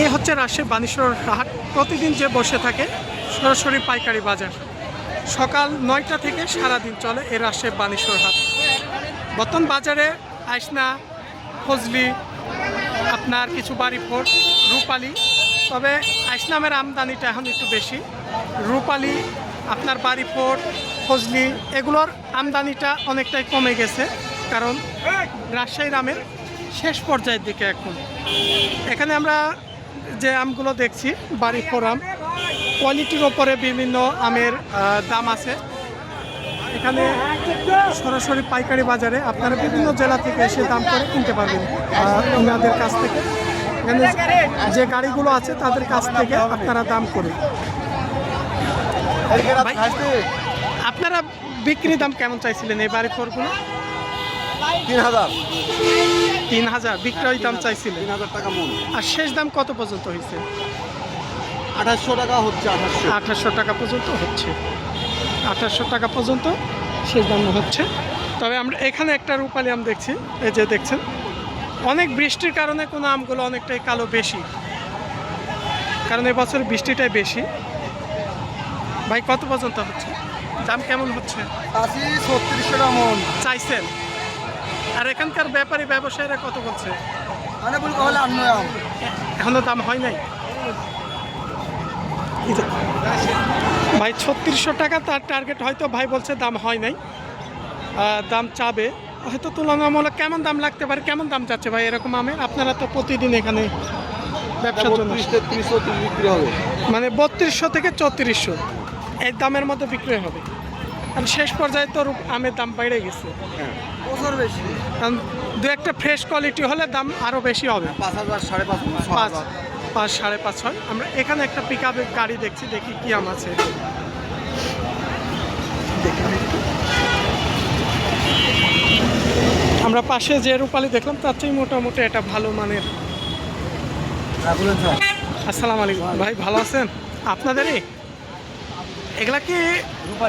এই হচ্ছে রাজশাহী বানেশ্বর হাট। প্রতিদিন যে বসে থাকে, সরাসরি পাইকারি বাজার। সকাল নয়টা থেকে সারাদিন চলে এই রাজশাহী বানেশ্বর হাট। বর্তমান বাজারে আইসনা, ফজলি, আপনার কিছু বাড়ি ফোট রূপালি। তবে আইসনামের আমদানিটা এখন একটু বেশি। রূপালি, আপনার বাড়ি ফোট ফজলি, এগুলোর আমদানিটা অনেকটাই কমে গেছে। কারণ রাজশাহীর আমের শেষ পর্যায়ের দিকে এখন। এখানে আমরা যে আমগুলো দেখছি বাড়ি ফোর আম কোয়ালিটির ওপরে বিভিন্ন আমের দাম আছে। এখানে সরাসরি পাইকারি বাজারে আপনারা বিভিন্ন জেলা থেকে এসে দাম করে কিনতে পারবেন ওনাদের কাছ থেকে। এখানে যে গাড়িগুলো আছে তাদের কাছ থেকে আপনারা দাম করে। আপনারা বিক্রি দাম কেমন চাইছিলেন এই বাড়ি ফোরগুলো? তিন হাজার। তিন হাজার বিক্রয় দাম চাইছিলেন তিন হাজার। টাকা মন আর শেষ দাম কত পর্যন্ত হয়েছে? আঠাশশো টাকা হচ্ছে আঠাশশো। আঠাশশো টাকা পর্যন্ত হচ্ছে। আঠাশশো টাকা পর্যন্ত শেষ দাম হচ্ছে। তবে আমরা এখানে একটা রূপালি আম দেখছি। এই যে দেখছেন অনেক বৃষ্টির কারণে কোনো আমগুলো অনেকটাই কালো বেশি। কারণ এবছর বৃষ্টিটাই বেশি। ভাই কত পর্যন্ত হচ্ছে? দাম কেমন হচ্ছে? আশি ছত্রিশশো টাকা মন। চাইছেন? আর এখানকার ব্যাপারী ব্যবসায়ীরা কত বলছে? মানে আম। এখনও দাম হয় নাই? ভাই ছত্রিশশো টাকা তার টার্গেট হয়তো ভাই বলছে দাম হয় নাই। দাম চাবে। হয়তো তুলনামূলক কেমন দাম লাগতে পারে? কেমন দাম যাচ্ছে ভাই এরকম আমের আপনারা তো প্রতিদিন এখানে ব্যবসার জন্য মানে বত্রিশশো থেকে চৌত্রিশশো। এই দামের মধ্যে বিক্রয় হবে। আর শেষ পর্যায়ে তো আমের দাম বেড়ে গেছে। বছর বেশি। কারণ দু একটা ফ্রেশ কোয়ালিটি হলে দাম আরও বেশি হবে। পাঁচ হাজার সাড়ে পাঁচ পাঁচ পাঁচ সাড়ে পাঁচ হয় আমরা এখানে একটা পিক গাড়ি দেখছি দেখি কি আম আছে। আমরা পাশে যে রূপালি দেখলাম তার চেয়ে মোটামুটি এটা ভালো মানের। স্যার। আসসালামু আলাইকুম। ভাই ভালো আছেন? আপনাদেরই? এগুলা কি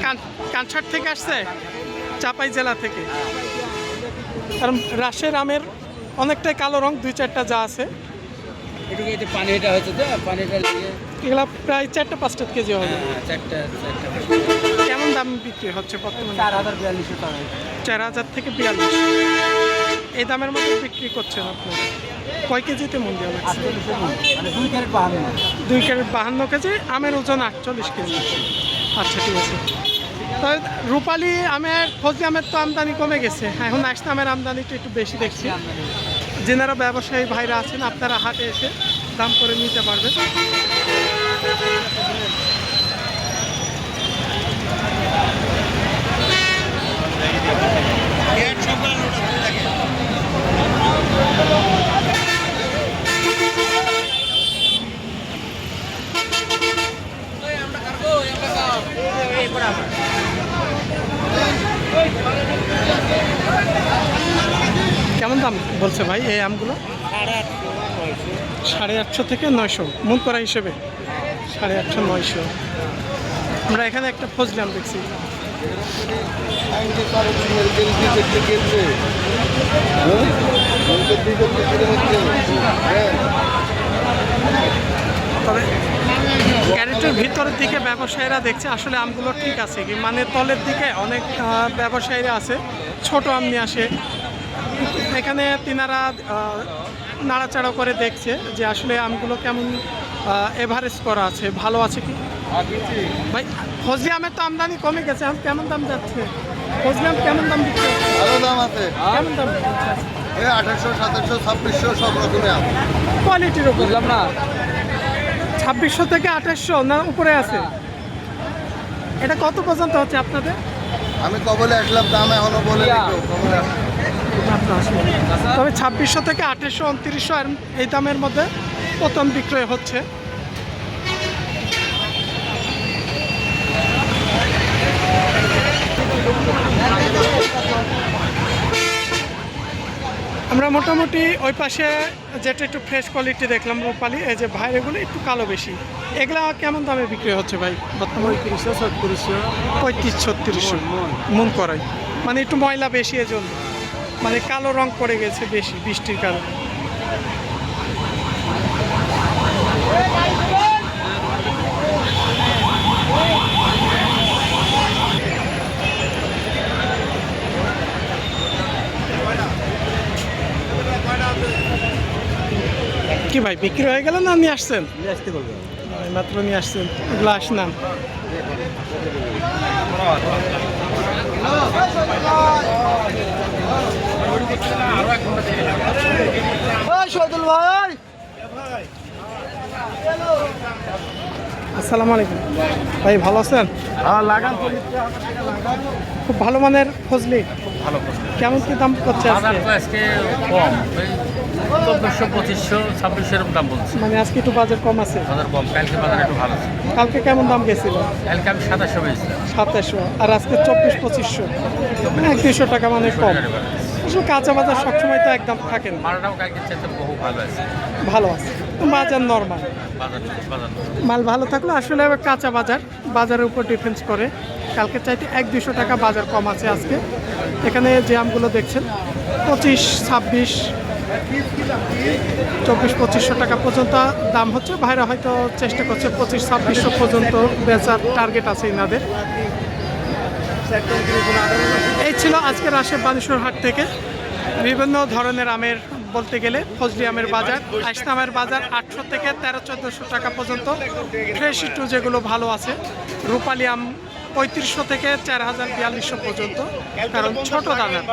কান- কানসার থেকে আসছে? চাপাই জেলা থেকে। কারণ রাশের আমের অনেকটাই কালো রং দুই চারটা যা আছে। পানিটা হচ্ছে তো পানিটা এগুলা প্রায় চারটা পাঁচটা কেজি হবে। হ্যাঁ, চারটা চারটা। কেমন দাম বিক্রি হচ্ছে বর্তমানে? চার হাজার বিয়াল্লিশশো টাকা। চার হাজার থেকে বিয়াল্লিশ। এই দামের মধ্যে বিক্রি করছেন আপনি? কয় কেজিতে মন দেওয়া লাগছে? মন দুই ক্যারেট বাহান্ন কেজি আমের ওজন আটচল্লিশ কেজি। আচ্ছা ঠিক আছে তো রূপালি আমের, ফজলি আমের তো আমদানি কমে গেছে। এখন আসতে আমের আমদানিটা একটু বেশি দেখছি। যেনারা ব্যবসায়ী ভাইরা আছেন, আপনারা হাটে এসে দাম করে নিতে পারবেন। কেমন দাম বলছে ভাই এই আমগুলো? সাড়ে আটশো থেকে নয়শো, মন করা হিসেবে। সাড়ে আটশো, নয়শো। আমরা এখানে একটা ফজলি আম দেখছি। তবে ভিতরের দিকে ব্যবসায়ীরা দেখছে আসলে আমগুলো ঠিক আছে কি মানে তলের দিকে অনেক ব্যবসায়ীরা আছে ছোট আম নিয়ে আসে। এখানে তিনারা নাড়াচাড়া করে দেখছে যে আসলে আমগুলো কেমন এভারেজ করা আছে ভালো আছে কি? ভাই ফজলি আমের তো আমদানি কমে গেছে এখন কেমন দাম যাচ্ছে? ফজলি আম কেমন দাম দিচ্ছে? ভালো দাম আছে। কেমন দাম আঠাশশো সাতাশশো ছাব্বিশশো সব রকমের আম। কোয়ালিটির উপর। বুঝলাম না। ছাব্বিশশো থেকে আঠাশশো না উপরে আছে? এটা কত পর্যন্ত হচ্ছে আপনাদের? আমি কবলে আসলাম দাম এখনও বলে তবে ছাব্বিশশো থেকে আঠাশশো উনত্রিশশো এই দামের মধ্যে প্রথম বিক্রয় হচ্ছে। আমরা মোটামুটি ওই পাশে যেটা একটু ফ্রেশ কোয়ালিটি দেখলাম রূপালি এই যে ভাই এগুলো একটু কালো বেশি। এগুলা কেমন দামে বিক্রি হচ্ছে ভাই? বর্তমানে? পঁয়ত্রিশশো ছত্রিশশো পঁয়ত্রিশ ছত্রিশশো মন করাই। মানে একটু ময়লা বেশি এজন্য। মানে কালো রং পড়ে গেছে বেশি বৃষ্টির কারণে। কি ভাই বিক্রি হয়ে গেল না নিয়ে আসছেন? মাত্র নিয়ে আসছেন। গ্লাস নাম আসসালামু আলাইকুম। ভাই ভালো আছেন? লাগান খুব ভালো মানের ফজলি। ভালো কেমন কি দাম করছে আজকে? কম। চব্বিশশো পঁচিশশো ছাব্বিশশো এরকম দাম বলছে। মানে আজকে একটু বাজার কম আছে? বাজার কম কালকে বাজার একটু ভালো ছিল। কালকে কেমন দাম গেছিল? কালকে আমি সাতাশশো আর আজকে চব্বিশ পঁচিশশো। মানে এক দুশো টাকা মানে কম। আসলে কাঁচা বাজার সবসময় তো একদম থাকে না। মালটাও কালকে চাইতে বহু ভালো আছে। ভালো আছে। বাজার নর্মাল বাজার বাজার মাল ভালো থাকলে আসলে আবার কাঁচা বাজার বাজারের উপর ডিফেন্স করে। কালকে চাইতে এক দুশো টাকা বাজার কম আছে আজকে। এখানে যে আমগুলো দেখছেন পঁচিশ ছাব্বিশ চব্বিশ পঁচিশশো টাকা পর্যন্ত দাম হচ্ছে। ভাইরা হয়তো চেষ্টা করছে পঁচিশ ছাব্বিশশো পর্যন্ত বেচার টার্গেট আছে ইনাদের। এই ছিল আজকের আসে বানেশ্বর হাট থেকে। বিভিন্ন ধরনের আমের বলতে গেলে ফজলি আমের বাজার, আইসনা আমের বাজার আটশো থেকে তেরো, চোদ্দোশো টাকা পর্যন্ত। ফ্রেশ একটু যেগুলো ভালো আছে। রূপালি আম পঁয়ত্রিশশো থেকে চার হাজার বিয়াল্লিশশো পর্যন্ত। কারণ ছোট দামের